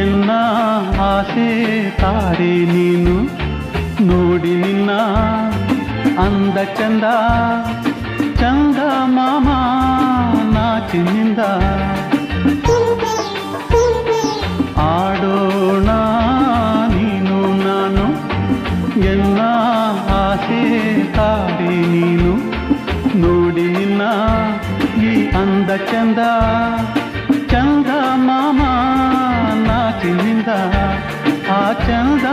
ಎನ್ನ ಆಸೆ ತಾರೆ ನೀನು ನೋಡಿ ನಿನ್ನ ಅಂದ ಚಂದ ಚಂದ ಮಾಮ ನಾಚಿನಿಂದ. ಆಡೋಣ ನೀನು ನಾನು, ಎನ್ನ ಆಸೆ ತಾರೆ ನೀನು ನೋಡಿ ನಿನ್ನ ಈ ಅಂದ ಚಂದ ಚಂದ ಮಾಮ ನಾಚಿನಿಂದ ಆ ಚಂದ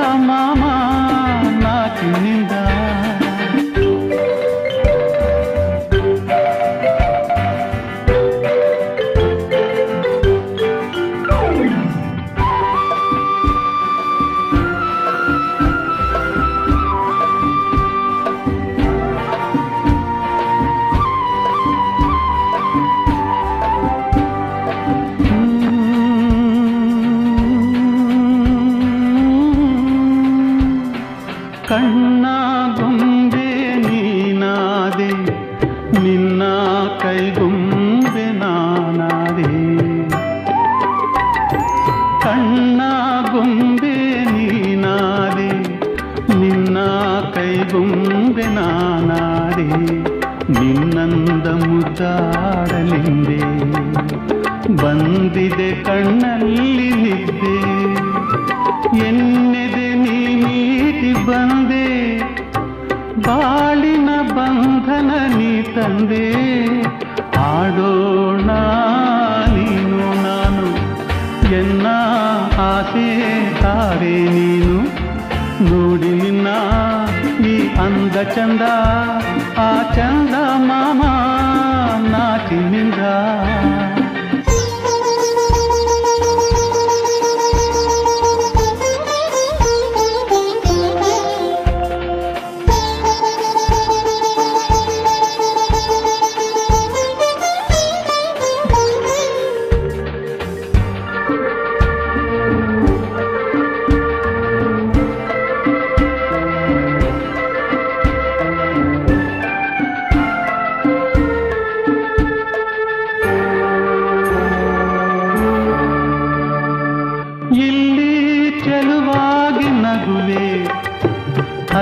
ಕಣ್ಣ ಗೊಂಬೆ ನೀನಾದೆ, ನಿನ್ನ ಕೈಗೊಂಬೆ ನಾನಾದೆ, ನಿನ್ನಂದ ಮುದ್ದಾಡಲಿಂದೆ. ಬಂದಿದೆ ಕಣ್ಣಲ್ಲಿ ನಿದ್ದೆ, ಎನ್ನೆದೆ ನೀ ನೀಟಿ ಬಂದೆ, ಬಾಳಿನ ಬಂಧನ ನೀ ತಂದೆ. ನೋಡಿ ನಿನ್ನ ಈ ಅಂದ ಚಂದ ಆ ಚಂದ ಮಾಮ ನಾಚಿನಿಂದ ಇಲ್ಲಿ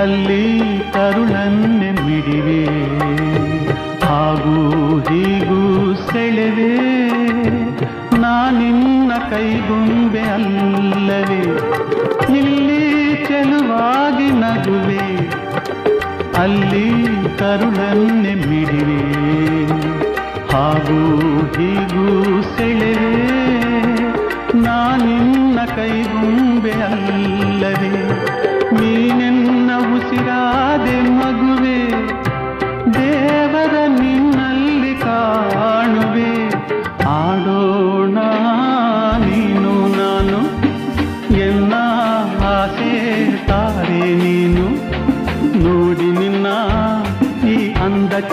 ಅಲ್ಲಿ ಕರುಳನ್ನೆ ಮಿಡಿವೆ. ಹಾಗೂ ಹೀಗೂ ಸೆಳೆವೆ. ನಾನಿನ್ನ ಕೈಗೊಂಬೆ ಅಲ್ಲವೇ. ಇಲ್ಲಿ ಚೆಲುವಾಗಿ ನಗುವೆ. ಅಲ್ಲಿ ಕರುಳನ್ನೆ ಮಿಡಿವೆ. ಹಾಗೂ ಹೀಗೂ ಸೆಳೆವೆ. ನಾನಿನ್ನ ಕೈಗೊಂಬೆ ಅಲ್ಲವೇ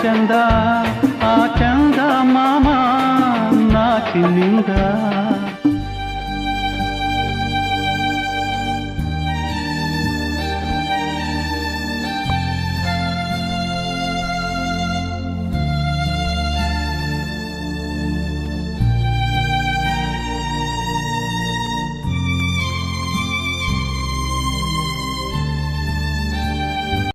ಅಂದ ಚಂದ ಆ ಚಂದ ಮಾಮ ನಾಚಿನಿಂದ